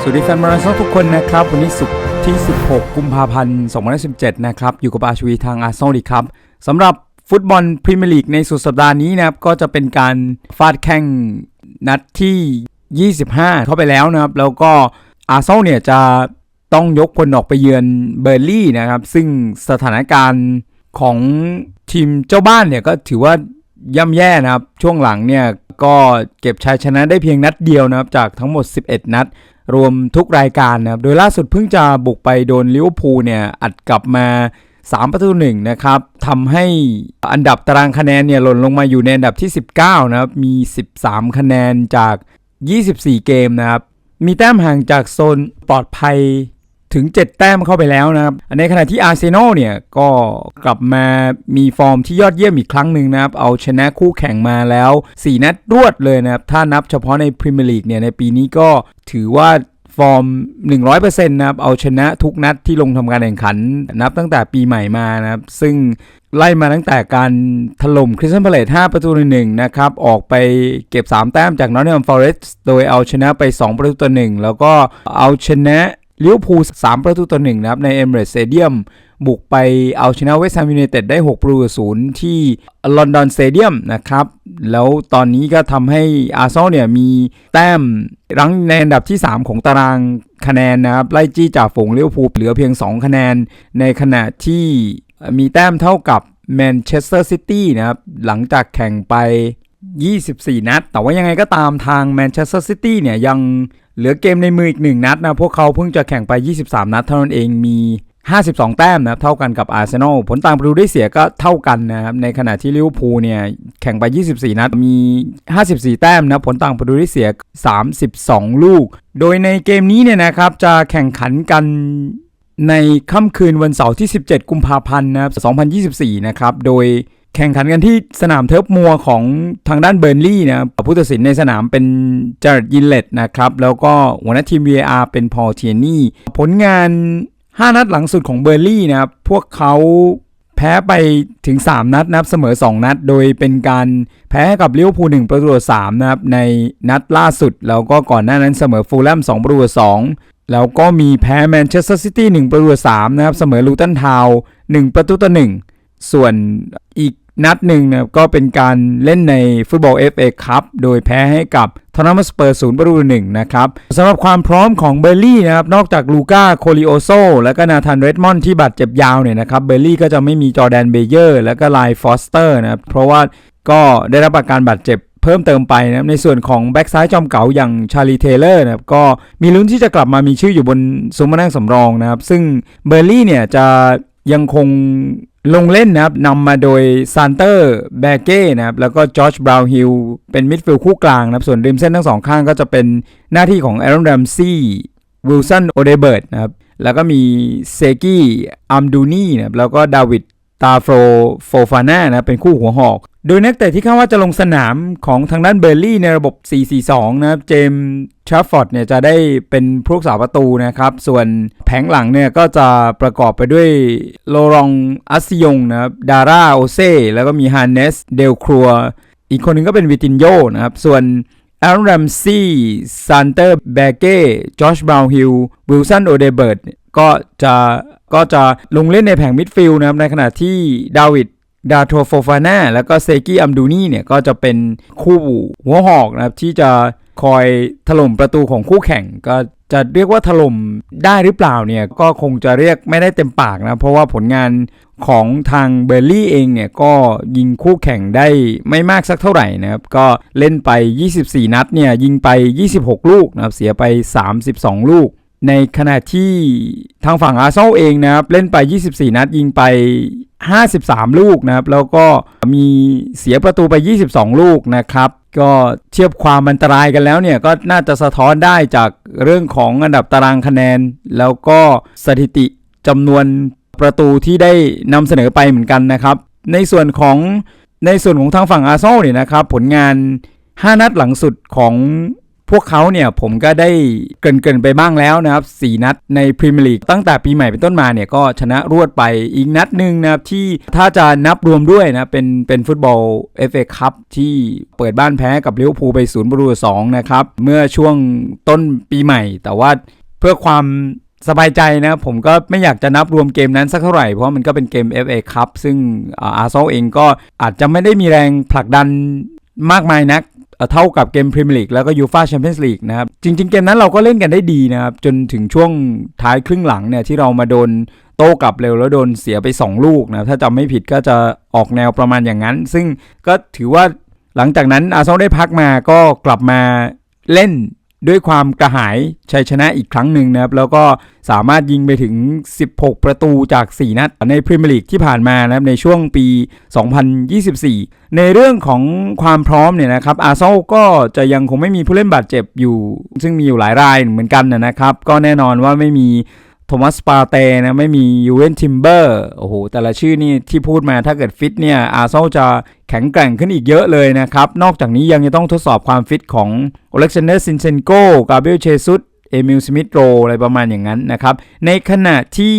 สวัสดีแฟนมาราธอนทุกคนนะครับ วันนี้ศุกร์ที่ 16 กุมภาพันธ์ 2017 นะครับ อยู่กับอาชวีทางอาร์เซนอลดีครับสำหรับฟุตบอลพรีเมียร์ลีกในสุดสัปดาห์นี้นะครับ ก็จะเป็นการฟาดแข่งนัดที่ 25 เข้าไปแล้วนะครับ แล้วก็อาร์เซนอลเนี่ยจะต้องยกคนออกไปเยือนเบอร์ลี่นะครับ ซึ่งสถานการณ์ของทีมเจ้าบ้านเนี่ยก็ถือว่า ย่ำแย่นะครับ ช่วงหลังเนี่ยก็เก็บชัยชนะได้เพียงนัดเดียวนะครับ จากทั้งหมด 11 นัด รวมทุกรายการนะครับ โดยล่าสุดเพิ่งจะบุกไปโดนลิเวอร์พูลเนี่ยอัดกลับมา 3 ประตูหนึ่งนะครับทำให้อันดับตารางคะแนนเนี่ยหล่นลงมาอยู่ในอันดับที่ 19 นะครับ มี 13 คะแนนจาก 24 เกมนะครับ มีแต้มห่างจากโซนปลอดภัย ถึง 7 แต้มเข้าไปแล้วนะครับ ในขณะที่อาร์เซนอลเนี่ยก็กลับมามีฟอร์มที่ยอดเยี่ยมอีกครั้งหนึ่งนะครับ เอาชนะคู่แข่งมาแล้ว 4 นัดรวดเลยนะครับ ถ้านับเฉพาะในพรีเมียร์ลีกเนี่ยในปีนี้ก็ถือว่าฟอร์ม 100%นะครับ เอาชนะทุกนัดที่ลงทำการแข่งขัน นับตั้งแต่ปีใหม่มานะครับ ซึ่งไล่มาตั้งแต่การถล่มคริสตันพาเลต5ประตูหนึ่งนะครับ ออกไปเก็บ 3 แต้มจากนอตติงแฮมฟอเรสต์โดยเอาชนะไป 2 ประตูต่อหนึ่งแล้วก็เอาชนะ ลิเวอร์พูล3ประตูต่อหนึ่งนะครับในเอมิเรตสเตเดียมบุกไปเอาชนะเวสต์แฮมยูไนเต็ดได้6ประตูศูนย์ที่ลอนดอนสเตเดียมนะครับ แล้วตอนนี้ก็ทำให้อาร์เซนอลเนี่ยมีแต้มรั้งในอันดับที่ 3 ของตารางคะแนนนะครับ ไล่จี้จากฝูงลิเวอร์พูลเหลือเพียง 2 คะแนน ในขณะที่มีแต้มเท่ากับแมนเชสเตอร์ซิตี้นะครับ หลังจากแข่งไป 24 นัด แต่ว่ายังไงก็ตามทางแมนเชสเตอร์ซิตี้เนี่ยยังเหลือเกมในมืออีก 1 นัดนะพวกเขาเพิ่งจะแข่งไป 23 นัดเท่านั้นเองมี 52 แต้มนะเท่ากันกับอาร์เซนอลผลต่างประตูได้เสียก็เท่ากันนะครับในขณะที่ลิเวอร์พูลเนี่ยแข่งไป 24 นัดมี 54 แต้มนะผลต่างประตูได้เสีย 32 ลูก โดยในเกมนี้เนี่ยนะครับจะแข่งขันกันในค่ำคืนวันเสาร์ที่ 17 กุมภาพันธ์นะครับ2024 นะครับโดย แข่งขันกันที่สนามเทิร์ฟมัวของทางด้านเบอร์ลี่นะผู้ตัดสินในสนามเป็นจาร์ดยินเลตนะครับ แล้วก็หัวหน้าทีม VAR เป็นพอเทียนี่ ผลงาน 5 นัดหลังสุดของเบอร์ลี่นะครับ พวกเขาแพ้ไปถึง 3 นัดนะครับเสมอ 2 นัด โดยเป็นการแพ้กับลิเวอร์พูล1ประตูต่อ3นะครับในนัดล่าสุด แล้วก็ก่อนหน้านั้นเสมอฟูลแลม2ประตูต่อ2แล้วก็มีแพ้แมนเชสเตอร์ซิตี้1ประตูต่อ3นะครับ เสมอลูตันทาวน์1ประตูต่อ1ส่วนอีก นัดหนึ่งนะครับก็เป็นการเล่นในฟุตบอล FA ครับโดยแพ้ให้กับทอนนัมสเปอร์ศูนย์ประตูหนึ่งนะครับสำหรับความพร้อมของเบอร์ลี่นะครับนอกจากลูก้าโคลิโอโซและก็นาธานเรดมอนที่บาดเจ็บยาวเนี่ยนะครับเบอร์ลี่ก็จะไม่มีจอแดนเบเยอร์ และก็ไลฟอสเตอร์นะครับเพราะว่าก็ได้รับอาการบาดเจ็บเพิ่มเติมไปนะครับในส่วนของแบ็กซ้ายจอมเก๋าอย่างชาลีเทเลอร์นะครับก็มีลุ้นที่จะกลับมามีชื่ออยู่บนซุ้มมานั่งสำรองนะครับซึ่งเบอร์ลี่เนี่ยจะยังคง ลงเล่นนะครับนำมาโดยซานเตอร์แบเก้นะครับแล้วก็จอร์จบราวน์ฮิลเป็นมิดฟิลด์คู่กลางนะครับส่วนริมเส้นทั้งสองข้างก็จะเป็นหน้าที่ของแอรอนแรมซี่วิลสันโอเดเบิร์ตนะครับแล้วก็มีเซกี้อัมดูนี่นะครับแล้วก็ดาวิด ตาโฟโฟฟาน่านะเป็นคู่หัวหอก โดยนักเตะที่คาดว่าจะลงสนามของทางด้านเบอร์ลี่ในระบบ 4-4-2 นะครับ เจมส์ชาร์ฟอร์ดเนี่ยจะได้เป็นผู้รักษาประตูนะครับ ส่วนแผงหลังเนี่ยก็จะประกอบไปด้วยโลรองอัสซิยงนะครับดาร่าโอเซ่แล้วก็มีฮานเนสเดลครัว อีกคนหนึงก็เป็นวิตินโยนะครับ ส่วนแอรอนแรมซี่ซันเตอร์แบเก้จอชบราวน์ฮิลวิลสันโอเดเบิร์ตก็จะ ก็จะลงเล่นในแผงมิดฟิลด์นะครับในขณะที่ดาวิดดาโทโฟฟาน่าแล้วก็เซกี้อัมดูนี่เนี่ยก็จะเป็นคู่หัวหอกนะครับที่จะคอยถล่มประตูของคู่แข่งก็จะเรียกว่าถล่มได้หรือเปล่าเนี่ยก็คงจะเรียกไม่ได้เต็มปากนะเพราะว่าผลงานของทางเบอร์ลี่เองเนี่ยก็ยิงคู่แข่งได้ไม่มากสักเท่าไหร่นะครับก็เล่นไป 24 นัดเนี่ยยิงไป 26 ลูกนะครับเสียไป 32 ลูก ในขณะที่ทางฝั่งอาร์เซนอลเองนะครับ เล่นไป 24 นัดยิงไป 53 ลูกนะครับ แล้วก็มีเสียประตูไป 22 ลูกนะครับ ก็เทียบความอันตรายกันแล้วเนี่ย ก็น่าจะสะท้อนได้จากเรื่องของอันดับตารางคะแนน แล้วก็สถิติจำนวนประตูที่ได้นำเสนอไปเหมือนกันนะครับ ในส่วนของในส่วนของทางฝั่งอาร์เซนอลเนี่ยนะครับ ผลงาน 5 นัดหลังสุดของ พวกเขาเนี่ยผมก็ได้เกรินไปบ้างแล้วนะครับ 4 นัดในพรีเมียร์ลีกตั้งแต่ปีใหม่เป็นต้นมาเนี่ยก็ชนะรวดไปอีกนัดหนึ่งนะครับ ที่ถ้าจะนับรวมด้วยนะเป็นเป็นฟุตบอล FA คัพที่เปิดบ้านแพ้กับลิเวอร์พูลไป0ประตูต่อสองนะครับ เมื่อช่วงต้นปีใหม่ แต่ว่าเพื่อความสบายใจนะผมก็ไม่อยากจะนับรวมเกมนั้นสักเท่าไหร่ เพราะมันก็เป็นเกม FA คัพซึ่งอาร์เซนอลเองก็อาจจะไม่ได้มีแรงผลักดันมากมายนัก เท่ากับเกมพรีเมียร์ลีกแล้วก็ยูฟาแชมเปี้ยนส์ลีกนะครับ จริง ๆ เกมนั้นเราก็เล่นกันได้ดีนะครับ จนถึงช่วงท้ายครึ่งหลังเนี่ยที่เรามาโดนโต้กลับเร็วแล้วโดนเสียไป 2 ลูกนะถ้าจำไม่ผิดก็จะออกแนวประมาณอย่างนั้น ซึ่งก็ถือว่าหลังจากนั้นอาร์เซนอลได้พักมาก็กลับมาเล่น ด้วยความกระหายชัยชนะอีกครั้งหนึ่งนะครับ แล้วก็สามารถยิงไปถึง 16 ประตูจาก 4 นัด ในพรีเมียร์ลีกที่ผ่านมานะครับในช่วงปี 2024 ในเรื่องของความพร้อมเนี่ยนะครับอาร์เซนอลก็จะยังคงไม่มีผู้เล่นบาดเจ็บอยู่ ซึ่งมีอยู่หลายรายเหมือนกันนะครับ ก็แน่นอนว่าไม่มี โทมัสปาเตนะไม่มียูเวนทิมเบอร์โอ้โหแต่ละชื่อนี่ที่พูดมาถ้าเกิดฟิตเนี่ยอาร์เซนอลจะแข็งแกร่งขึ้นอีกเยอะเลยนะครับ นอกจากนี้ยังจะต้องทดสอบความฟิตของโอเล็กซานเดอร์ซินเซนโกกาเบรียลเชซุสเอมิลสมิธโรอะไรประมาณอย่างนั้นนะครับ ในขณะที่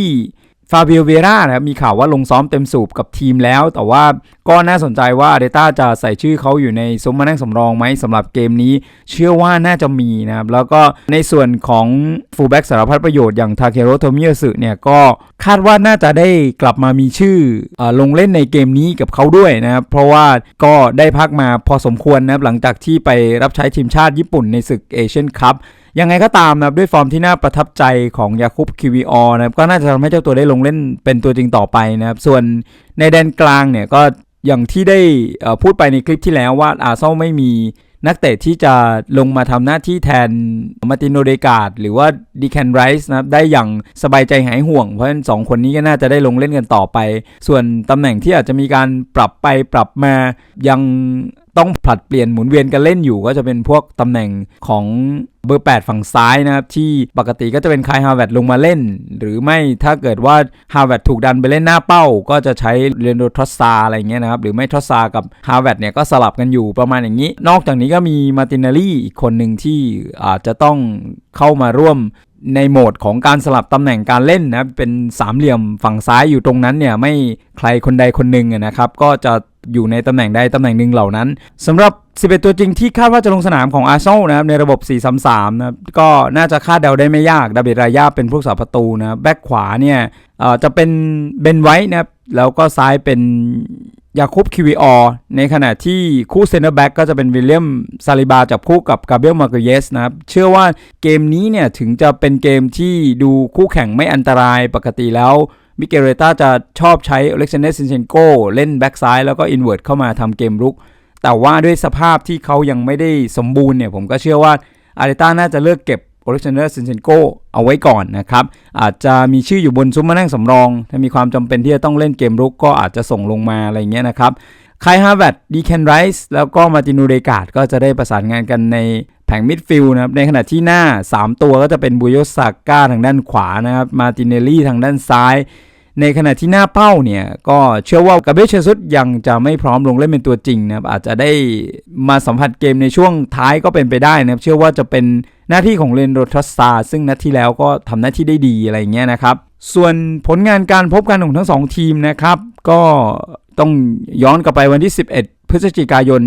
ฟาเบิโอเวรานะครับมีข่าวว่าลงซ้อมเต็มสูบกับทีมแล้ว แต่ว่าก็น่าสนใจว่าอาเดต้าจะใส่ชื่อเขาอยู่ในซุ้มมานั่งสำรองไหมสำหรับเกมนี้ เชื่อว่าน่าจะมีนะครับ แล้วก็ในส่วนของฟูลแบ็กสารพัดประโยชน์อย่างทาเคโรโทมิยสึเนี่ยก็คาดว่าน่าจะได้กลับมามีชื่ออลงเล่นในเกมนี้กับเขาด้วยนะครับ เพราะว่าก็ได้พักมาพอสมควรนะครับหลังจากที่ไปรับใช้ทีมชาติญี่ปุ่นในศึกเอเชียนคัพยังไงก็ตามนะครับด้วยฟอร์มที่น่าประทับใจของยาคุปคิวีออนะครับก็น่าจะทำให้เจ้าตัวได้ลงเล่นเป็นตัวจริงต่อไปนะครับ ส่วนในแดนกลางเนี่ยก็อย่างที่ได้พูดไปในคลิปที่แล้วว่าอาร์เซนไม่มีนักเตะที่จะลงมาทำหน้าที่แทนมาตินโนเดกาดหรือว่าดีแคนไรส์นะครับได้อย่างสบายใจหายห่วง เพราะฉะนั้นสองคนนี้ก็น่าจะได้ลงเล่นกันต่อไป ส่วนตำแหน่งที่อาจจะมีการปรับไปปรับมายังต้องผลัดเปลี่ยนหมุนเวียนกันเล่นอยู่ ก็จะเป็นพวกตำแหน่งของ เบอร์ 8 ฝั่งซ้ายนะครับ ที่ปกติก็จะเป็นคายฮาวเวตลงมาเล่น หรือไม่ถ้าเกิดว่าฮาวเวตถูกดันไปเล่นหน้าเป้า ก็จะใช้เรนโดทรอสซาอะไรเงี้ยนะครับ หรือไม่ทรอสซากับฮาวเวตเนี่ยก็สลับกันอยู่ประมาณอย่างนี้ นอกจากนี้ก็มีมาตินารีอีกคนหนึ่งที่อาจจะต้องเข้ามาร่วมในโหมดของการสลับตำแหน่งการเล่นนะเป็นสามเหลี่ยมฝั่งซ้ายอยู่ตรงนั้นเนี่ยไม่ใครคนใดคนหนึ่งนะครับ ก็จะอยู่ในตำแหน่งใดตำแหน่งหนึ่งเหล่านั้นสำหรับ11 ตัวจริงที่คาดว่าจะลงสนามของอาร์เซนอลนะครับในระบบ 4-3-3 นะครับก็น่าจะคาดเดาได้ไม่ยากดาบิดรายาเป็นผู้สาประตูนะแบ็คขวาเนี่ยจะเป็นเบนไว้นะครับแล้วก็ซ้ายเป็นยาคุบคิวิออในขณะที่คู่เซนเตอร์แบ็กก็จะเป็นวิลเลียมซาลิบาจับคู่กับกาเบรียลมาเกเยสนะครับ เชื่อว่าเกมนี้เนี่ยถึงจะเป็นเกมที่ดูคู่แข่งไม่อันตรายปกติแล้วมิเกเรต้าจะชอบใช้อเล็กซานเดอร์ซินเชนโกเล่นแบ็กซ้ายแล้วก็อินเวอร์ตเข้ามาทำเกมรุก แต่ว่าด้วยสภาพที่เขายังไม่ได้สมบูรณ์เนี่ย ผมก็เชื่อว่าอาริต้าน่าจะเลือกเก็บอเล็กซานเดอร์ซินเชนโกเอาไว้ก่อนนะครับ อาจจะมีชื่ออยู่บนซุ้มมานั่งสำรอง ถ้ามีความจำเป็นที่จะต้องเล่นเกมรุกก็อาจจะส่งลงมาอะไรเงี้ยนะครับคายฮาร์วดดีแคนไรส์แล้วก็มาตินูเดกาดก็จะได้ประสานงานกันในแผงมิดฟิลด์นะครับ ในขณะที่หน้า 3 ตัวก็จะเป็นบุโยสาก้าทางด้านขวานะครับ มาตินเนลลี่ทางด้านซ้าย ในขณะที่หน้าเป้าเนี่ย ก็เชื่อว่ากาเบเชซุสยังจะไม่พร้อมลงเล่นเป็นตัวจริงนะครับอาจจะได้มาสัมผัสเกมในช่วงท้ายก็เป็นไปได้นะครับเชื่อว่าจะเป็นหน้าที่ของเรนโรทัสซาซึ่งนัดที่แล้วก็ทำหน้าที่ได้ดีอะไรเงี้ยนะครับ ส่วนผลงานการพบกันของทั้ง 2 ทีมนะครับ ก็ต้องย้อนกลับไปวันที่ 11 พฤศจิกายน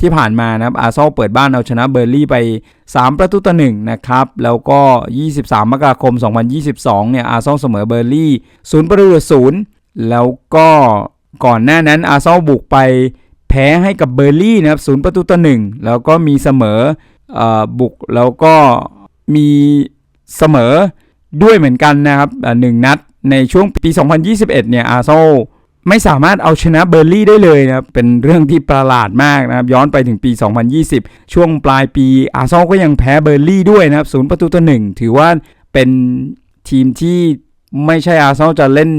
ที่ผ่านมานะครับอาร์เซนอลเปิดบ้านเอาชนะเบอร์ลี่ไป 3 ประตูต่อหนึ่งนะครับ แล้วก็ 23 มกราคม 2022 เนี่ยอาร์เซนอลเสมอเบอร์ลี่0ประตูต่อศูนย์แล้วก็ก่อนหน้านั้นอาร์เซนอลบุกไปแพ้ให้กับเบอร์ลี่นะครับ0ประตูต่อหนึ่งแล้วก็มีเสมออบุกแล้วก็มีเสมอด้วยเหมือนกันนะครับหนึ่งนัดในช่วงปี 2021 เนี่ยอาร์เซนอล ไม่สามารถเอาชนะเบอร์ลี่ได้เลยนะครับ เป็นเรื่องที่ประหลาดมากนะครับ ย้อนไปถึงปี 2020 ช่วงปลายปีอาร์ซอลก็ยังแพ้เบอร์ลี่ด้วยนะครับศูนย์ประตูต่อหนึ่งถือว่าเป็นทีมที่ไม่ใช่อาร์เซนอลจะเล่น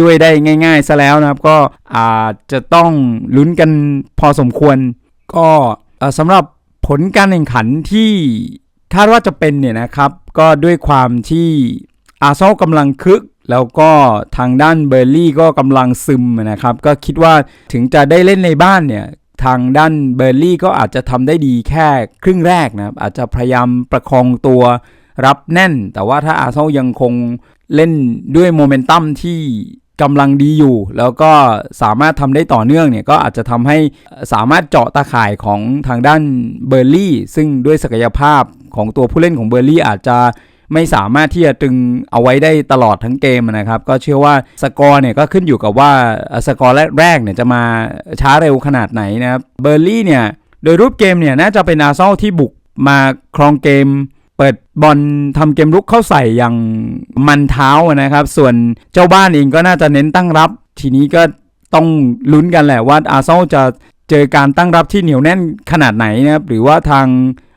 ด้วยได้ง่ายๆซะแล้วนะครับ ก็อาจจะต้องลุ้นกันพอสมควร ก็สำหรับผลการแข่งขันที่คาดว่าจะเป็นเนี่ยนะครับ ก็ด้วยความที่อาร์เซนอลกำลังคึก แล้วก็ทางด้านเบอร์ลี่ก็กำลังซึมนะครับ ก็คิดว่าถึงจะได้เล่นในบ้านเนี่ยทางด้านเบอร์ลี่ก็อาจจะทำได้ดีแค่ครึ่งแรกนะครับ อาจจะพยายามประคองตัวรับแน่น แต่ว่าถ้าอาร์เซนอลยังคงเล่นด้วยโมเมนตัมที่กำลังดีอยู่ แล้วก็สามารถทำได้ต่อเนื่องเนี่ยก็อาจจะทำให้สามารถเจาะตาข่ายของทางด้านเบอร์ลี่ ซึ่งด้วยศักยภาพของตัวผู้เล่นของเบอร์ลี่อาจจะ ไม่สามารถที่จะตึงเอาไว้ได้ตลอดทั้งเกมนะครับ ก็เชื่อว่าสกอร์เนี่ยก็ขึ้นอยู่กับว่าสกอร์แรกๆเนี่ยจะมาช้าเร็วขนาดไหนนะครับเบอร์ลี่เนี่ยโดยรูปเกมเนี่ยน่าจะเป็นอาร์เซนอลที่บุกมาครองเกม เปิดบอลทำเกมลุกเข้าใส่อย่างมันเท้านะครับ ส่วนเจ้าบ้านเองก็น่าจะเน้นตั้งรับ ทีนี้ก็ต้องลุ้นกันแหละว่าอาร์เซนอลจะเจอการตั้งรับที่เหนียวแน่นขนาดไหนนะครับหรือว่าทาง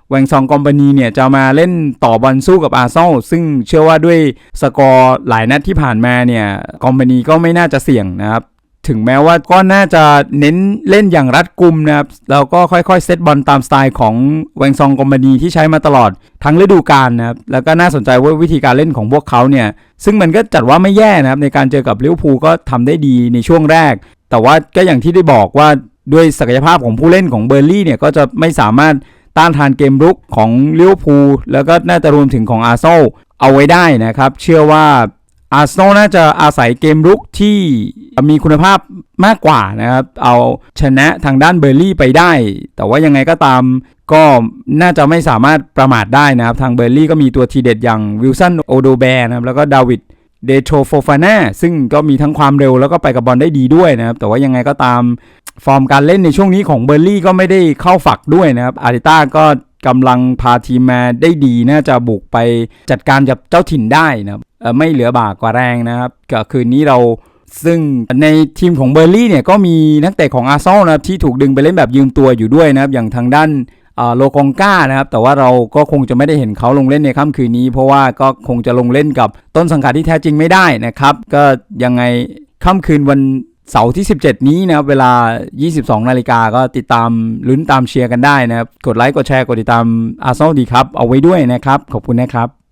แวงซองคอมพานีเนี่ยจะมาเล่นต่อบอลสู้กับอาร์เซนอลซึ่งเชื่อว่าด้วยสกอร์หลายนัดที่ผ่านมาเนี่ยคอมพานีก็ไม่น่าจะเสี่ยงนะครับถึงแม้ว่าก็น่าจะเน้นเล่นอย่างรัดกุมนะครับแล้วก็ค่อยๆ เซตบอลตามสไตล์ของแวงซองคอมพานีที่ใช้มาตลอดทั้งฤดูกาลนะครับแล้วก็น่าสนใจว่าวิธีการเล่นของพวกเขาเนี่ย ซึ่งมันก็จัดว่าไม่แย่นะครับ ในการเจอกับลิเวอร์พูลก็ทำได้ดีในช่วงแรก แต่ว่าก็อย่างที่ได้บอกว่าด้วยศักยภาพของผู้เล่นของเบอร์ลี่เนี่ยก็จะไม่สามารถ ต้านทานเกมรุกของเลิเวอร์พูแล้วก็น่าจะรวมถึงของอาร์เซนเอาไว้ได้นะครับ เชื่อว่าอาร์เซนอลน่าจะอาศัยเกมรุกที่มีคุณภาพมากกว่านะครับ เอาชนะทางด้านเบอร์ลี่ไปได้ แต่ว่ายังไงก็ตามก็น่าจะไม่สามารถประมาทได้นะครับ ทางเบอร์ลี่ก็มีตัวทีเด็ดอย่างวิลสันโอโดแบร์นะครับ แล้วก็ดาวิดเดโทรโฟฟาน่าซึ่งก็มีทั้งความเร็วแล้วก็ไปกับบอลได้ดีด้วยนะครับ แต่ว่ายังไงก็ตาม ฟอร์มการเล่นในช่วงนี้ของเบอร์ลี่ก็ไม่ได้เข้าฝักด้วยนะครับ อาริต้าก็กำลังพาทีมมาได้ดีน่าจะบุกไปจัดการกับเจ้าถิ่นได้นะครับไม่เหลือบากกว่าแรงนะครับก็คืนนี้เราซึ่งในทีมของเบอร์ลี่เนี่ยก็มีนักเตะของอาร์เซนอลนะครับที่ถูกดึงไปเล่นแบบยืมตัวอยู่ด้วยนะครับ อย่างทางด้านโลกองก้านะครับ แต่ว่าเราก็คงจะไม่ได้เห็นเขาลงเล่นในค่ำคืนนี้ เพราะว่าก็คงจะลงเล่นกับต้นสังกัดที่แท้จริงไม่ได้นะครับ ก็ยังไงค่ำคืนวัน เสาร์ที่ 17 นี้นะครับ เวลา 22 นาฬิกาก็ติดตามลุ้นตามเชียร์กันได้นะครับ กดไลค์ กดแชร์ กดติดตามอาร์เซนอลดีครับ เอาไว้ด้วยนะครับ ขอบคุณนะครับ